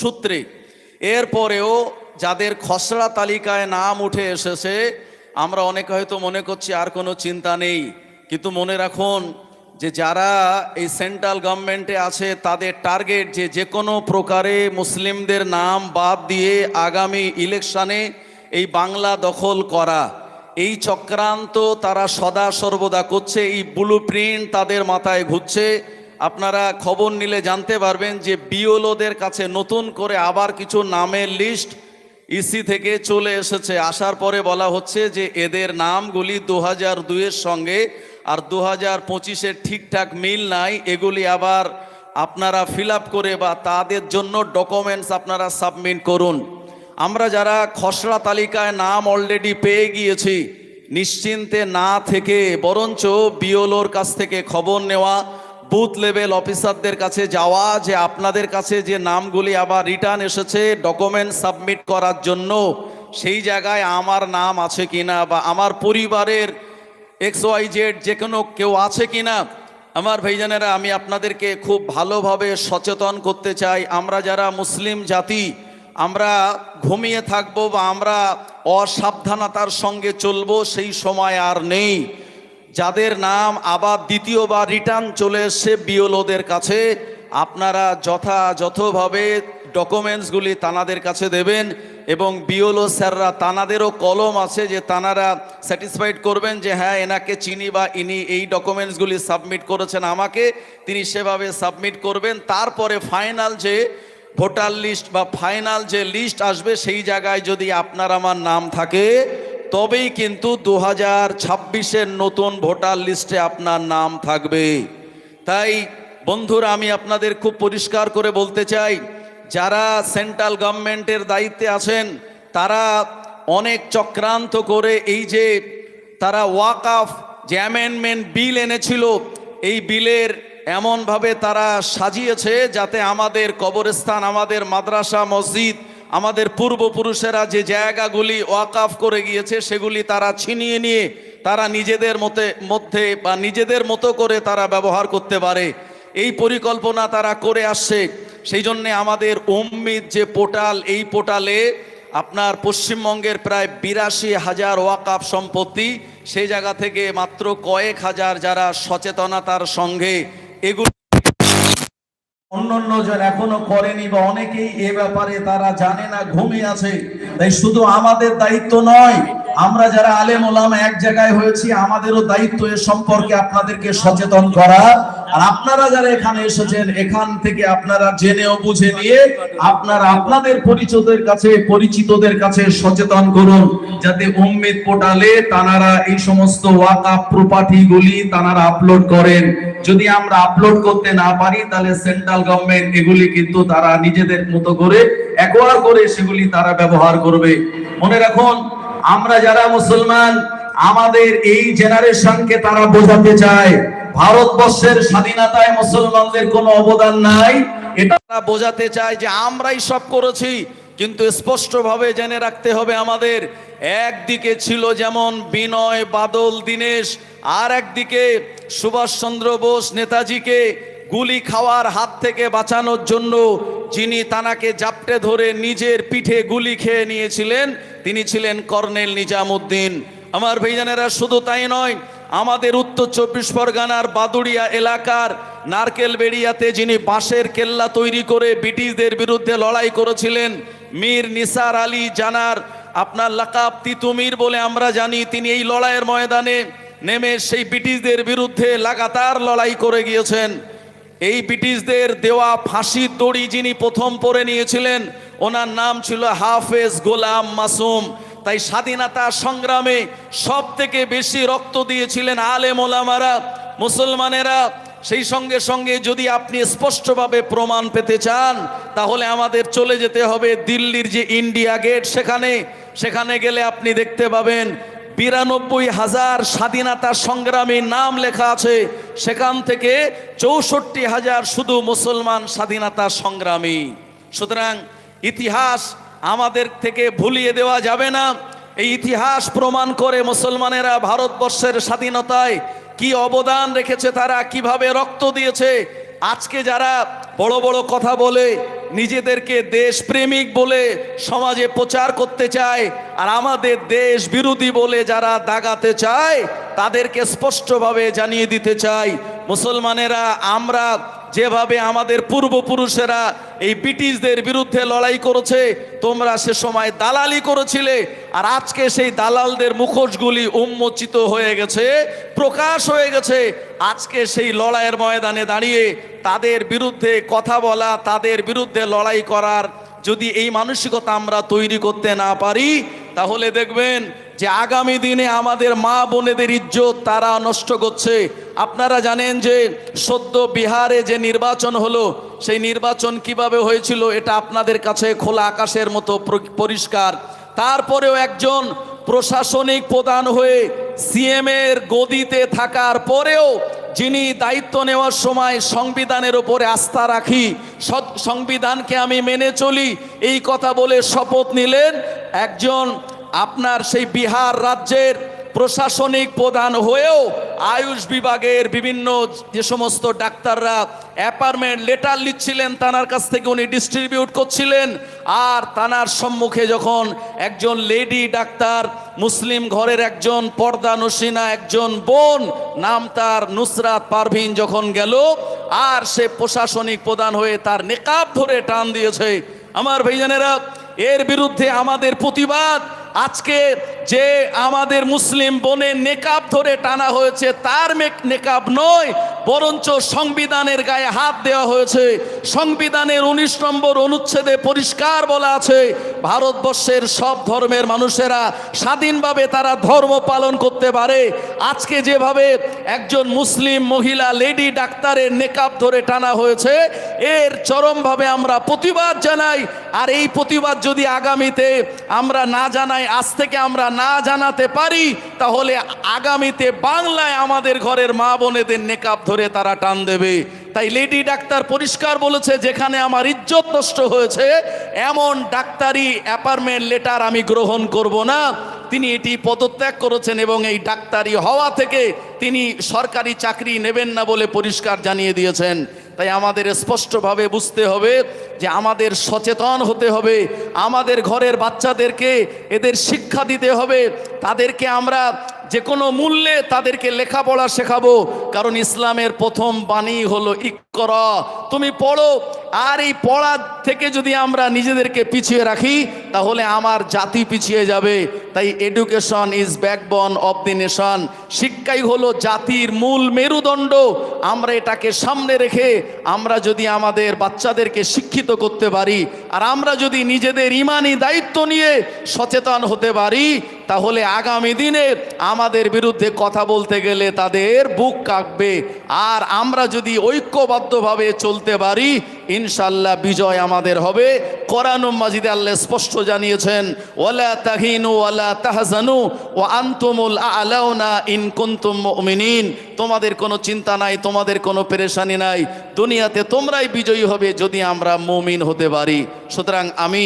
সূত্রে। এরপরেও যাদের খসড়া তালিকায় নাম উঠে এসেছে, আমরা অনেকে হয়তো মনে করছি আর কোনো চিন্তা নেই। কিন্তু মনে রাখুন যে যারা এই সেন্ট্রাল গভর্নমেন্টে আছে, তাদের টার্গেট যে যে কোনো প্রকারে মুসলিমদের নাম বাদ দিয়ে আগামী ইলেকশানে এই বাংলা দখল করা। এই চক্রান্ত তারা সদা সর্বদা করছে, এই ব্লু তাদের মাথায় ঘুরছে। আপনারা খবর নিলে জানতে পারবেন যে বিওলোদের কাছে নতুন করে আবার কিছু নামের লিস্ট ইসি থেকে চলে এসেছে। আসার পরে বলা হচ্ছে যে এদের নামগুলি দু হাজার দুইয়ের সঙ্গে আর দু হাজার পঁচিশের ঠিকঠাক মিল নাই। এগুলি আবার আপনারা ফিল করে বা তাদের জন্য ডকুমেন্টস আপনারা সাবমিট করুন। আমরা যারা খসড়া তালিকায় নাম অলরেডি পেয়ে গিয়েছি, নিশ্চিন্তে না থেকে বরঞ্চ বিওলোর কাছ থেকে খবর নেওয়া বুথ লেভেল অফিসারদের কাছে যাওয়া, যে আপনাদের কাছে যে নামগুলি আবার রিটার্ন এসেছে, ডকুমেন্ট সাবমিট করার জন্য, সেই জায়গায় আমার নাম আছে কিনা বা আমার পরিবারের এক্স ওয়াই জেড যে কোনো কেউ আছে কিনা, আমার ভাইজানেরা, আমি আপনাদেরকে খুব ভালোভাবে সচেতন করতে চাই। আমরা যারা মুসলিম জাতি, আমরা ঘুমিয়ে থাকব বা আমরা অসাবধানতার সঙ্গে চলবো, সেই সময় আর নেই। যাদের নাম আবার দ্বিতীয়বার রিটার্ন চলে এসছে বিওলোদের কাছে, আপনারা যথাযথভাবে ডকুমেন্টসগুলি তানাদের কাছে দেবেন এবং বিওলো স্যাররা তানাদেরও কলম আছে যে তানারা স্যাটিসফাইড করবেন যে হ্যাঁ এনাকে চিনি বা ইনি এই ডকুমেন্টসগুলি সাবমিট করেছেন আমাকে, তিনি সেভাবে সাবমিট করবেন। তারপরে ফাইনাল যে ভোটার লিস্ট বা ফাইনাল যে লিস্ট আসবে সেই জায়গায় যদি আপনার আমার নাম থাকে, তবেই কিন্তু দু হাজার ছাব্বিশের নতুন ভোটার লিস্টে আপনার নাম থাকবে। তাই বন্ধুরা, আমি আপনাদের খুব পরিষ্কার করে বলতে চাই, যারা সেন্ট্রাল গভর্নমেন্টের দায়িত্বে আছেন, তারা অনেক চক্রান্ত করে এই যে তারা ওয়াকআফ যে অ্যামেন্ডমেন্ট বিল এনেছিল, এই বিলের এমনভাবে তারা সাজিয়েছে যাতে আমাদের কবরস্থান, আমাদের মাদ্রাসা, মসজিদ, আমাদের পূর্বপুরুষেরা যে জায়গাগুলি ওয়াকাফ করে গিয়েছে, সেগুলি তারা ছিনিয়ে নিয়ে তারা নিজেদের মতে, মধ্যে বা নিজেদের মতো করে তারা ব্যবহার করতে পারে। এই পরিকল্পনা তারা করে আসছে। সেই জন্যে আমাদের উম্মিদ যে পোর্টাল, এই পোর্টালে আপনার পশ্চিমবঙ্গের প্রায় বিরাশি হাজার ওয়াকাফ সম্পত্তি, সেই জায়গা থেকে মাত্র কয়েক হাজার যারা সচেতনতার সঙ্গে এগুলো অন্যান্য জন এখনও করেনি বা অনেকেই এ ব্যাপারে তারা জানে না ঘুমিয়ে আছে। তাই শুধু আমাদের দায়িত্ব নয়, আমরা যারা আলেম ওলামা এক জায়গায় হয়েছি, আমাদেরও দায়িত্ব এ সম্পর্কে আপনাদেরকে সচেতন করা। আর আপনারা যারা এখানে এসেছেন, এখান থেকে আপনারা জেনেও বুঝে নিয়ে আপনারা আপনাদের পরিচিতদের কাছে পরিচিতদের কাছে সচেতন করুন, যাতে উম্মিদ পোর্টালে তানারা এই সমস্ত ওয়াকাফ প্রপার্টি গুলি তানারা আপলোড করেন। যদি আমরা আপলোড করতে না পারি, তাহলে সেন্ট্রাল গভর্নমেন্ট এগুলি কিন্তু তারা নিজেদের মতো করে একোয়ার করে সেগুলি তারা ব্যবহার করবে। মনে রাখুন, আমরা যারা মুসলমান, আমাদের এই জেনারেশনকে তারা বোঝাতে চায়, ভারতবর্ষের স্বাধীনতায় মুসলমানদের কোনো অবদান নাই। এটা বোঝাতে চায় যে আমরাই সব করেছি, কিন্তু স্পষ্টভাবে জেনে রাখতে হবে আমাদের, একদিকে ছিল যেমন বিনয়, বাদল, দীনেশ, আর একদিকে সুভাষচন্দ্র বোস, নেতাজিকে। গুলি খাওয়ার হাত থেকে বাঁচানোর জন্য যিনি তানাকে জাপটে ধরে নিজের পিঠে গুলি খেয়ে নিয়েছিলেন, তিনি ছিলেন কর্নেল নিজামুদ্দিন। আমার ভাইজানেরা, শুধু তাই নয়, আমাদের উত্তর চব্বিশ পরগনার বাদুড়িয়া এলাকার নারকেল বেড়িয়াতে যিনি বাঁশের কেল্লা তৈরি করে ব্রিটিশদের বিরুদ্ধে লড়াই করেছিলেন, মীর নিসার আলী জানার, আপনার লাকাব তিতুমির বলে আমরা জানি, তিনি এই লড়াইয়ের ময়দানে নেমে সেই ব্রিটিশদের বিরুদ্ধে লাগাতার লড়াই করে গিয়েছেন। এই ব্রিটিশদের দেওয়া ফাঁসির দড়ি যিনি প্রথম পরে নিয়েছিলেন, ওনার নাম ছিল হাফেজ গোলাম মাসুম। তাই স্বাধীনতা সংগ্রামে সব থেকে বেশি রক্ত দিয়েছিলেন আলেম ওলামারা, মুসলমানেরা। সেই সঙ্গে সঙ্গে যদি আপনি স্পষ্টভাবে প্রমাণ পেতে চান, তাহলে আমাদের চলে যেতে হবে দিল্লির যে ইন্ডিয়া গেট, সেখানে। সেখানে গেলে আপনি দেখতে পাবেন বিরানব্বই হাজার স্বাধীনতা সংগ্রামী নাম লেখা আছে। সেখান থেকে চৌষট্টি হাজার শুধু মুসলমান স্বাধীনতা সংগ্রামী। সুতরাং ইতিহাস আমাদের থেকে ভুলিয়ে দেওয়া যাবে না। এই ইতিহাস প্রমাণ করে মুসলমানেরা ভারতবর্ষের স্বাধীনতায় কি অবদান রেখেছে, তারা কীভাবে রক্ত দিয়েছে। আজকে যারা বড় বড় কথা বলে নিজেদেরকে দেশপ্রেমিক বলে সমাজে প্রচার করতে চায়, আর আমাদের দেশ বিরোধী বলে যারা দাগাতে চায়, তাদেরকে স্পষ্টভাবে জানিয়ে দিতে চাই। মুসলমানেরা, আমরা যেভাবে আমাদের পূর্বপুরুষেরা এই ব্রিটিশদের বিরুদ্ধে লড়াই করেছে, তোমরা সে সময় দালালি করেছিলে, আর আজকে সেই দালালদের মুখোশগুলি উন্মোচিত হয়ে গেছে, প্রকাশ হয়ে গেছে। আজকে সেই লড়াইয়ের ময়দানে দাঁড়িয়ে তাদের বিরুদ্ধে কথা বলা, তাদের বিরুদ্ধে লড়াই করার যদি এই মানসিকতা আমরা তৈরি করতে না পারি, তাহলে দেখবেন যে আগামী দিনে আমাদের মা বোনেদের ইজ্জত তারা নষ্ট করছে। আপনারা জানেন যে সদ্য বিহারে যে নির্বাচন হলো, সেই নির্বাচন কীভাবে হয়েছিল এটা আপনাদের কাছে খোলা আকাশের মতো পরিষ্কার। তারপরেও একজন প্রশাসনিক প্রধান হয়ে সিএম এর গদিতে থাকার পরেও যিনি দায়িত্ব নেওয়ার সময় সংবিধানের ওপরে আস্থা রাখি সংবিধানকে আমি মেনে চলি, এই কথা বলে শপথ নিলেন একজন আপনার সেই বিহার রাজ্যের প্রশাসনিক প্রধান হয়েও আয়ুষ বিভাগের বিভিন্ন যে সমস্ত ডাক্তাররা অ্যাপার্টমেন্ট লেটার লিখছিলেন তানার কাছ থেকে উনি ডিস্ট্রিবিউট করছিলেন। আর তানার সম্মুখে যখন একজন লেডি ডাক্তার, মুসলিম ঘরের একজন পর্দা নসিনা, একজন বোন, নাম তার নুসরাত পারভিন যখন গেল, আর সে প্রশাসনিক প্রধান হয়ে তার নেকাব ধরে টান দিয়েছে। আমার ভাইজানেরা, এর বিরুদ্ধে আমাদের প্রতিবাদ। আজকে যে আমাদের মুসলিম বোনের নেকাব ধরে টানা হয়েছে, তার নেকাব নয়, বরঞ্চ সংবিধানের গায়ে হাত দেওয়া হয়েছে। সংবিধানের উনিশ নম্বর অনুচ্ছেদে পরিষ্কার বলা আছে, ভারতবর্ষের সব ধর্মের মানুষেরা স্বাধীনভাবে তারা ধর্ম পালন করতে পারে। আজকে যেভাবে একজন মুসলিম মহিলা লেডি ডাক্তারের নেকাব ধরে টানা হয়েছে, এর চরমভাবে আমরা প্রতিবাদ জানাই। আর এই প্রতিবাদ যদি আগামীতে আমরা না জানাই আজ থেকে আমরা না জানাতে পারি, তাহলে আগামীতে বাংলায় আমাদের ঘরের মা বোনেদের নেকাব ধরে তারা টান দেবে। তাই লেডি ডাক্তার পরিষ্কার বলেছে, যেখানে আমার ইজ্জত নষ্ট হয়েছে, এমন ডাক্তারি অ্যাপার্টমেন্ট লেটার আমি গ্রহণ করব না। তিনি এটি পদত্যাগ করেছেন এবং এই ডাক্তারি হওয়া থেকে তিনি সরকারি চাকরি নেবেন না বলে পরিষ্কার জানিয়ে দিয়েছেন। তাই আমাদের স্পষ্টভাবে বুঝতে হবে যে আমাদের সচেতন হতে হবে, আমাদের ঘরের বাচ্চাদেরকে এদের শিক্ষা দিতে হবে, তাদেরকে আমরা যে কোনো মূল্যে তাদেরকে লেখাপড়া শেখাবো। কারণ ইসলামের প্রথম বাণী হলো ইকর তুমি পড়ো, আর এই পড়া থেকে যদি আমরা নিজেদেরকে পিছিয়ে রাখি, তাহলে আমার জাতি পিছিয়ে যাবে। তাই education is backbone of the nation শিক্ষাই হলো জাতির মূল মেরুদণ্ড। আমরা এটাকে সামনে রেখে আমরা যদি আমাদের বাচ্চাদেরকে শিক্ষিত করতে পারি, আর আমরা যদি নিজেদের ইমানি দায়িত্ব নিয়ে সচেতন হতে পারি, তাহলে আগামী দিনে আমাদের বিরুদ্ধে কথা বলতে গেলে তাদের বুক কাঁপবে। আর আমরা যদি ঐক্যবদ্ধভাবে চলতে পারি ইনশাল্লাহ বিজয় আমাদের হবে। কোরআন মাজিদে আল্লাহ স্পষ্ট জানিয়েছেন, ওয়ালা তাহিনু ওয়ালা তাহজানু ও আন্তমুল আলাউনা ইন কুনতুম মুমিনিন। তোমাদের কোনো চিন্তা নাই, তোমাদের কোনো পেরেশানি নাই। দুনিয়াতে তোমরাই বিজয়ী হবে যদি আমরা মুমিন হতে পারি। সুতরাং আমি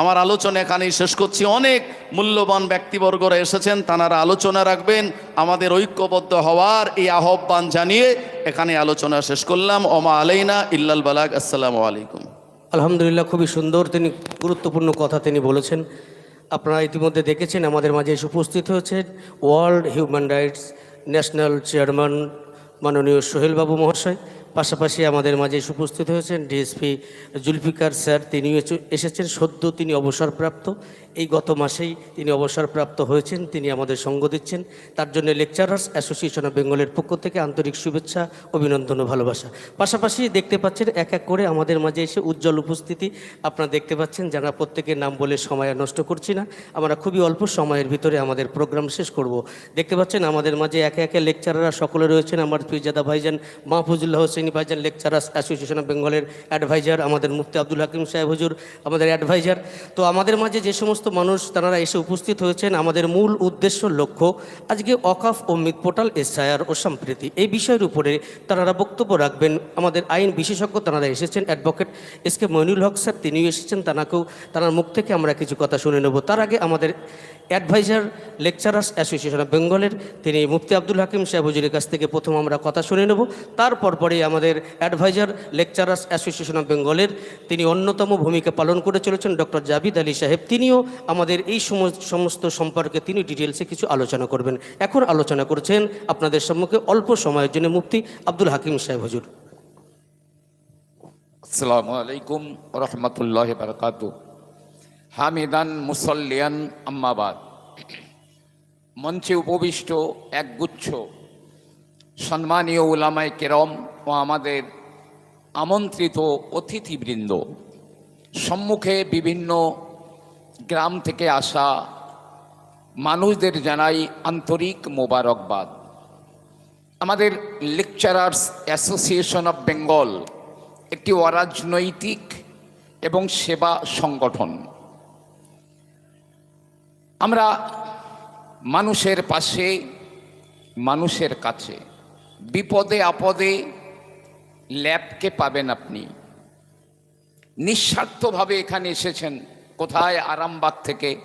আমার আলোচনা এখানেই শেষ করছি। অনেক মূল্যবান ব্যক্তিবর্গরা এসেছেন, তাঁরা আলোচনা রাখবেন। আমাদের ঐক্যবদ্ধ হওয়ার এই আহ্বান জানিয়ে এখানে আলোচনা শেষ করলাম। ওমা আলাইনা ইল্লাল বালাক আসসালামু আলাইকুম। আলহামদুলিল্লাহ, খুবই সুন্দর তিনি, গুরুত্বপূর্ণ কথা তিনি বলেছেন। আপনারা ইতিমধ্যে দেখেছেন, আমাদের মাঝে এসে উপস্থিত হয়েছেন world human rights national chairman মাননীয় সোহেলবাবু মহাশয়। পাশাপাশি আমাদের মাঝে উপস্থিত হয়েছেন ডিএসপি জুলফিকার স্যার এসে- এসেছেন। সদ্য তিনি অবসরপ্রাপ্ত। এই গত মাসেই তিনি অবসরপ্রাপ্ত হয়েছেন, তিনি আমাদের সঙ্গ দিচ্ছেন। তার জন্য লেকচারার্স অ্যাসোসিয়েশন অফ বেঙ্গলের পক্ষ থেকে আন্তরিক শুভেচ্ছা, অভিনন্দন ও ভালোবাসা। পাশাপাশি দেখতে পাচ্ছেন এক এক করে আমাদের মাঝে এসে উজ্জ্বল উপস্থিতি। আপনারা দেখতে পাচ্ছেন যারা প্রত্যেকের নাম বলে সময় নষ্ট করছি না, আমরা খুবই অল্প সময়ের ভিতরে আমাদের প্রোগ্রাম শেষ করব। দেখতে পাচ্ছেন আমাদের মাঝে একে একে লেকচারাররা সকলে রয়েছেন। আমার পিরজাদা ভাইজান মাহফুজুল্লাহ হোসেনী ভাইজান লেকচারার্স অ্যাসোসিয়েশন অফ বেঙ্গলের অ্যাডভাইজার, আমাদের মুফতি আব্দুল হাকিম সাহেব হুজুর, আমাদের অ্যাডভাইজার। তো আমাদের মাঝে যে সমস্ত মানুষ তারা এসে উপস্থিত হয়েছেন, আমাদের মূল উদ্দেশ্য লক্ষ্য আজকে অকাফ ও মিত পোর্টাল এসআইআর ও সম্প্রীতি। এই বিষয়ের উপরে তারা বক্তব্য রাখবেন, আমাদের আইন বিশেষজ্ঞ তারা এসেছেন, advocate S K Moinul Haque sir, তিনিও এসেছেন, তানাকেও তার মুখ থেকে আমরা কিছু কথা শুনে নেব। তার আগে আমাদের অ্যাডভাইজার, লেকচারার্স অ্যাসোসিয়েশন অফ বেঙ্গলের, তিনি মুফতি আব্দুল হাকিম সাহেব হুজুরের কাছ থেকে প্রথম আমরা কথা শুনে নেব। তারপর পরে আমাদের অ্যাডভাইজার লেকচারার্স অ্যাসোসিয়েশন অফ বেঙ্গলের তিনি অন্যতম ভূমিকা পালন করে চলেছেন ডক্টর জাবিদ আলী সাহেব। তিনিও আমাদের এই সম- সমস্ত সম্পর্কে তিনি ডিটেলসে কিছু আলোচনা করবেন। এখন আলোচনা করছেন আপনাদের সম্মুখে অল্প সময়ের জন্য মুফতি আব্দুল হাকিম সাহেব হুজুর। আসসালামু আলাইকুম রহমতুল্লাহ বারকাত হামিদান মুসল্লিয়ান আম্মাবাদ। মঞ্চে উপবিষ্ট একগুচ্ছ সম্মানীয় উলামায় কেরম ও আমাদের আমন্ত্রিত অতিথিবৃন্দ, সম্মুখে বিভিন্ন গ্রাম থেকে আসা মানুষদের জানাই আন্তরিক মোবারকবাদ। আমাদের লেকচারার্স অ্যাসোসিয়েশন অফ বেঙ্গল একটি অরাজনৈতিক এবং সেবা সংগঠন। আমরা মানুষের পাশে, মানুষের কাছে বিপদে আপদে ল্যাবকে পাবেন আপনি। নিঃস্বার্থভাবে এখানে এসেছেন। কোথায় আরামবাগ থেকে,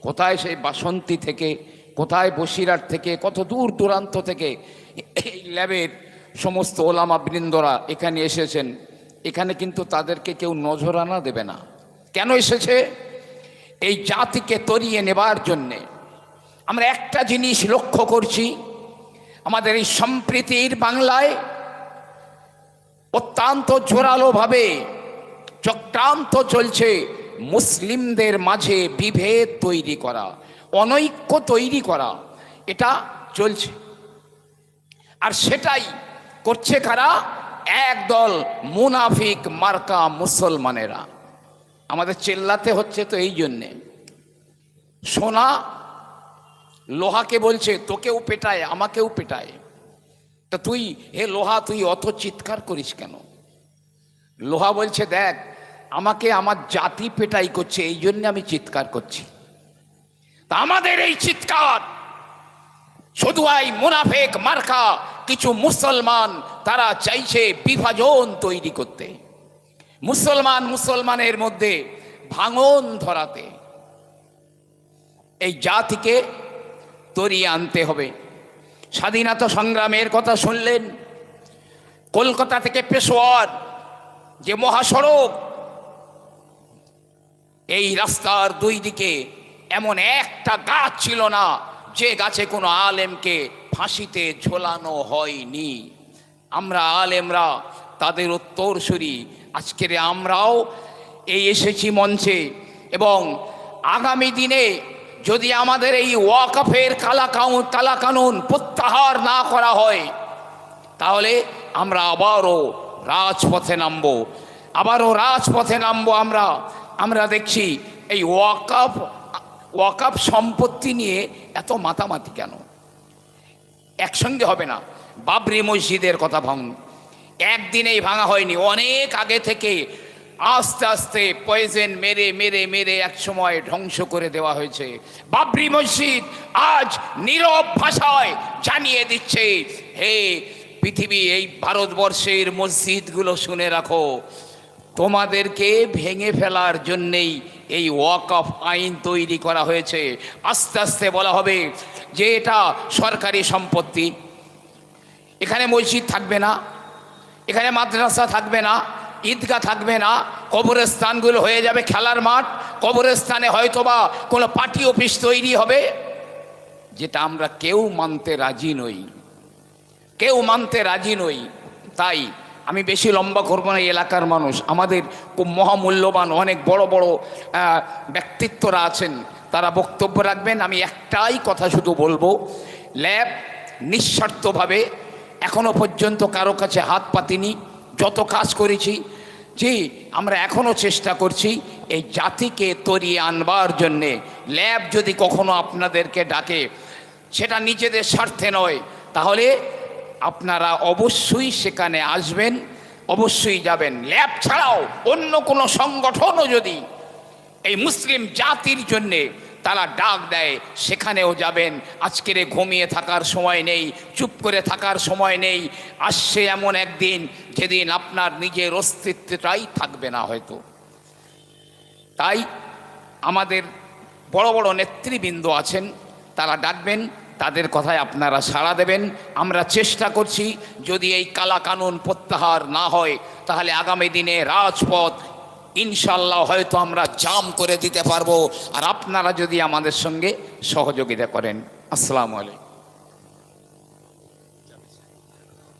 কোথায় সেই বাসন্তী থেকে, কোথায় বসিরহাট থেকে, কত দূর দূরান্ত থেকে এই ল্যাবের সমস্ত ওলামা বৃন্দরা এখানে এসেছেন। এখানে কিন্তু তাদেরকে কেউ নজরানা দেবে না। কেন এসেছে? এই জাতিকে তরিয়ে নেবার জন্যে। আমরা একটা জিনিস লক্ষ্য করছি আমাদের এই সম্প্রীতির বাংলায় অত্যন্ত জোরালোভাবে চক্রান্ত চলছে মুসলিমদের মাঝে বিভেদ তৈরি করা, অনৈক্য তৈরি করা, এটা চলছে। আর সেটাই করছে কারা? একদল মুনাফিক মার্কা মুসলমানেরা। আমাদের চেল্লাতে হচ্ছে তো এই জন্যে। সোনা লোহাকে বলছে, তোকেও পেটায়, আমাকেও পেটায়। তা তুই, হে লোহা, তুই অত চিৎকার করিস কেন? লোহা বলছে, দেখ, আমাকে আমার জাতি পেটাই করছে, এই জন্য আমি চিৎকার করছি। তা আমাদের এই চিৎকার, শুধু এই মুনাফেক মার্কা, কিছু মুসলমান তারা চাইছে বিভাজন তৈরি করতে। মুসলমান মুসলমানের মধ্যে ভাঙন ধরাতে। এই জাতিকে তরিয়ে আনতে হবে। স্বাধীনতা সংগ্রামের কথা শুনলেন। কলকাতা থেকে পেশোয়ার, যে মহাসড়ক, এই রাস্তার দুই দিকে এমন একটা গাছ ছিল না, যে গাছে কোনো আলেমকে ফাঁসিতে ঝোলানো হয়নি। আমরা আলেমরা, তাদের উত্তরসূরি। আজকের আমরাও এই এসেছি মঞ্চে এবং আগামী দিনে যদি আমাদের এই ওয়াকফের কালা কালা কানুন প্রত্যাহার না করা হয়, তাহলে আমরা আবারও রাজপথে নামবো। আবারও রাজপথে নামবো আমরা। আমরা দেখছি এই ওয়াকাপ ওয়াকাপ সম্পত্তি নিয়ে এত মাতামাতি কেন? একসঙ্গে হবে না। বাবরি মসজিদের কথা ভাঙুন একদিনেই ভাঙা হয়নি। অনেক আগে থেকে আস্তে আস্তে পয়জেন মেরে মেরে মেরে এক সময় ধ্বংস করে দেওয়া হয়েছে। বাবরি মসজিদ আজ নীরব ভাষায় জানিয়ে দিচ্ছে, হে পৃথিবী, এই ভারতবর্ষের মসজিদগুলো শুনে রাখো। তোমাদেরকে ভেঙে ফেলার জন্যেই এই ওয়াক অফ আইন তৈরি করা হয়েছে। আস্তে আস্তে বলা হবে যে এটা সরকারি সম্পত্তি। এখানে মসজিদ থাকবে না, এখানে মাদ্রাসা থাকবে না ঈদগাহ থাকবে না, কবরস্থানগুলো হয়ে যাবে খেলার মাঠ, কবরস্থানে হয়তোবা কোনো পার্টি অফিস তৈরি হবে, যেটা আমরা কেউ মানতে রাজি নই। কেউ মানতে রাজি নই। তাই আমি বেশি লম্বা করব না এই এলাকার মানুষ, আমাদের খুব মহামূল্যবান অনেক বড় বড় ব্যক্তিত্বরা আছেন, তারা বক্তব্য রাখবেন, আমি একটাই কথা শুধু বলব, ল্যাব নিঃস্বার্থভাবে এখনও পর্যন্ত কারও কাছে হাত পাতিনি যত কাজ করেছি, জি, আমরা এখনও চেষ্টা করছি এই জাতিকে তরিয়ে আনবার জন্যে। ল্যাব যদি কখনো আপনাদেরকে ডাকে, সেটা নিজেদের স্বার্থে নয়। তাহলে আপনারা অবশ্যই সেখানে আসবেন, অবশ্যই যাবেন। ল্যাব ছাড়াও অন্য কোনো সংগঠনও যদি এই মুসলিম জাতির জন্যে তারা ডাক দেয়, সেখানেও যাবেন। আজকের ঘুমিয়ে থাকার সময় নেই, চুপ করে থাকার সময় নেই। আসছে এমন একদিন যেদিন আপনার নিজের অস্তিত্বটাই থাকবে না হয়তো। তাই আমাদের বড় বড় নেতৃবৃন্দ আছেন, তারা ডাকবেন, তাদের কথায় আপনারা সাড়া দেবেন। আমরা চেষ্টা করছি, যদি এই কালা কানুন প্রত্যাহার না হয়, তাহলে আগামী দিনে রাজপথ ইনশাল্লাহ হয়তো আমরা জাম করে দিতে পারব। আর আপনারা যদি আমাদের সঙ্গে সহযোগিতা করেন। আসসালামু আলাইকুম।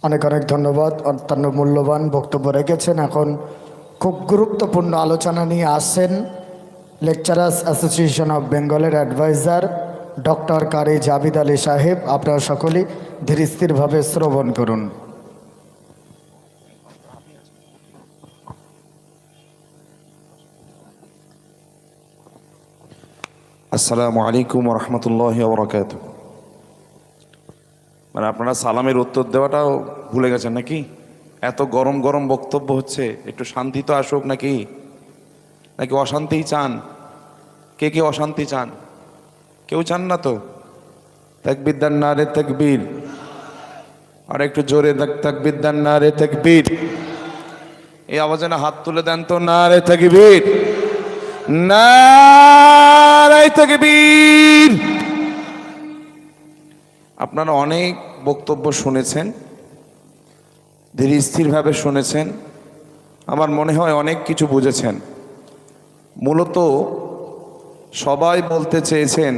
অনেক অনেক ধন্যবাদ। অত্যন্ত মূল্যবান বক্তব্য রেখেছেন। এখন খুব গুরুত্বপূর্ণ আলোচনা নিয়ে আসছেন লেকচারার্স অ্যাসোসিয়েশন অফ বেঙ্গলের অ্যাডভাইজার ডক্টর কারি জাবিদ আলী সাহেব। আপনারা সকলেই ধীর স্থিরভাবে শ্রবণ করুন। আসসালামু আলাইকুম রহমতুল্লাহ বরকাত মানে আপনারা সালামের উত্তর দেওয়াটাও ভুলে গেছেন নাকি? এত গরম গরম বক্তব্য হচ্ছে, একটু শান্তি তো আসুক নাকি? নাকি অশান্তিই চান? কে কে অশান্তি চান? কেউ চান না তো? তাকবিদ্যার না রে তাকবীর। আর একটু জোরে তাকবিদ্যার না রে তাকবীর। এই আওয়াজে না হাত তুলে দেন তো, না রে তাকবীর। নারায় তাকবীর আপনারা অনেক বক্তব্য শুনেছেন, ধীরে স্থিরভাবে শুনেছেন, আমার মনে হয় অনেক কিছু বুঝেছেন। মূলত সবাই বলতে চেয়েছেন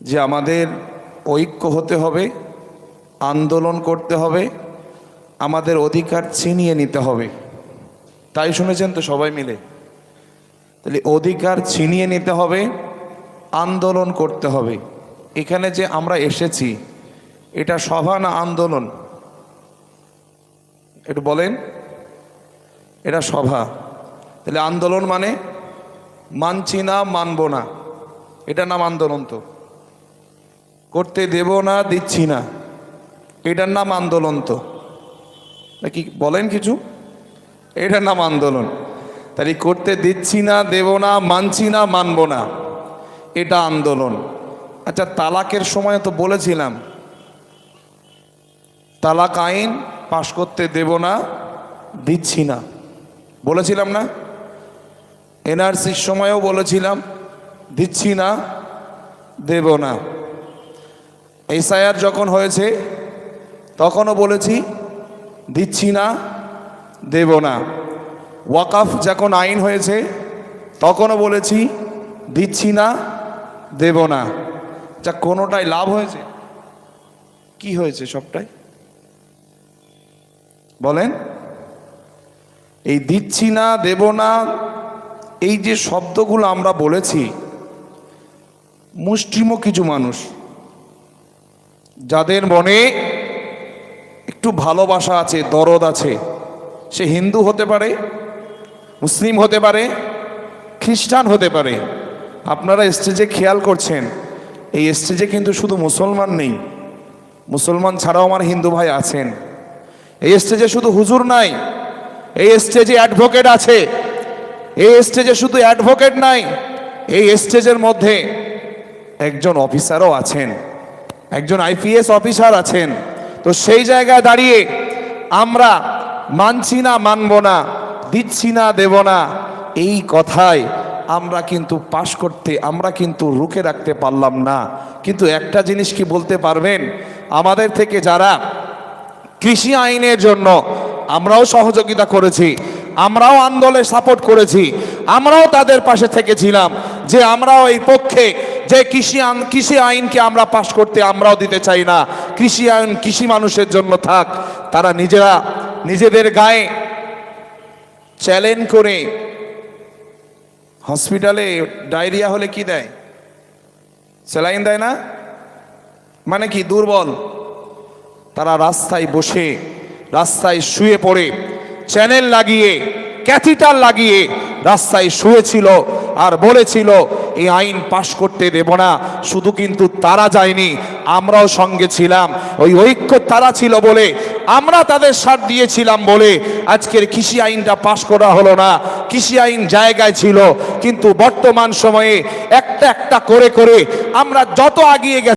যে আমাদের ঐক্য হতে হবে, আন্দোলন করতে হবে, আমাদের অধিকার ছিনিয়ে নিতে হবে। তাই শুনেছেন তো সবাই মিলে? তাহলে অধিকার ছিনিয়ে নিতে হবে, আন্দোলন করতে হবে। এখানে যে আমরা এসেছি, এটা সভা না আন্দোলন? একটু বলেন। এটা সভা। তাহলে আন্দোলন মানে মানছি না, মানব না। এটা নাম আন্দোলন তো। করতে দেব না, দিচ্ছি না। এটার নাম আন্দোলন তো। নাকি বলেন কিছু? এটার নাম আন্দোলন। তাই করতে দিচ্ছি না, দেব না, মানছি না, মানব না। এটা আন্দোলন। আচ্ছা তালাকের সময় তো বলেছিলাম। তালাক আইন পাশ করতে দেব না, দিচ্ছি না। বলেছিলাম না? এনআরসির সময়ও বলেছিলাম, দিচ্ছি না, দেব না। এসআইআর যখন হয়েছে, তখনও বলেছি, দিচ্ছি না, দেব না। ওয়াকাফ যখন আইন হয়েছে, তখনও বলেছি, দিচ্ছি না, দেব না। যা কোনোটাই লাভ হয়েছে, কি হয়েছে সবটাই? বলেন, এই দিচ্ছি না, দেব না, এই যে শব্দগুলো আমরা বলেছি, মুষ্টিম কিছু মানুষ, যাদের মনে একটু ভালোবাসা আছে, দরদ আছে, সে হিন্দু হতে পারে মুসলিম হতে পারে, খ্রিস্টান হতে পারে। আপনারা স্টেজে খেয়াল করছেন, এই স্টেজে কিন্তু শুধু মুসলমান নেই। মুসলমান ছাড়াও আমার হিন্দু ভাই আছেন। এই স্টেজে শুধু হুজুর নাই, এই স্টেজে অ্যাডভোকেট আছে। এই স্টেজে শুধু অ্যাডভোকেট নাই, এই স্টেজের মধ্যে একজন অফিসারও আছেন, একজন আইপিএস অফিসার আছেন। তো সেই জায়গায় দাঁড়িয়ে আমরা মানছি না, মানব না। দিচ্ছি না, দেব না। এই কথায় আমরা কিন্তু পাশ করতে, আমরা কিন্তু রুখে রাখতে পারলাম না। কিন্তু একটা জিনিস কি বলতে পারবেন? আমাদের থেকে যারা কৃষি আইনের জন্য আমরাও সহযোগিতা করেছি, আমরাও আন্দোলনে সাপোর্ট করেছি, আমরাও তাদের পাশে থেকেছিলাম যে আমরাও এই পক্ষে যে কৃষি আইন, কৃষি আইনকে আমরা পাশ করতে আমরাও দিতে চাই না। কৃষি আইন কৃষি মানুষের জন্য থাক, তারা নিজেরা নিজেদের গায়ে চ্যালেঞ্জ করে হসপিটালে ডায়রিয়া হলে কি দেয়? স্যালাইন দেয় না? মানে কি? দুর্বল। তারা রাস্তায় বসে, রাস্তায় শুয়ে পড়ে, চ্যানেল লাগিয়ে ক্যাথিটার লাগিয়ে রাস্তায় শুয়েছিল আর বলেছিল এই আইন পাশ করতে দেব না। শুধু কিন্তু তারা যায়নি, আমরাও সঙ্গে ছিলাম। ওই ঐক্য তারা ছিল বলে আমরা তাদের সাথ দিয়েছিলাম বলে আজকের কৃষি আইনটা পাশ করা হলো না। কৃষি আইন জায়গায় ছিল, কিন্তু বর্তমান সময়ে একটা একটা করে করে আমরা যত আগিয়ে গেছি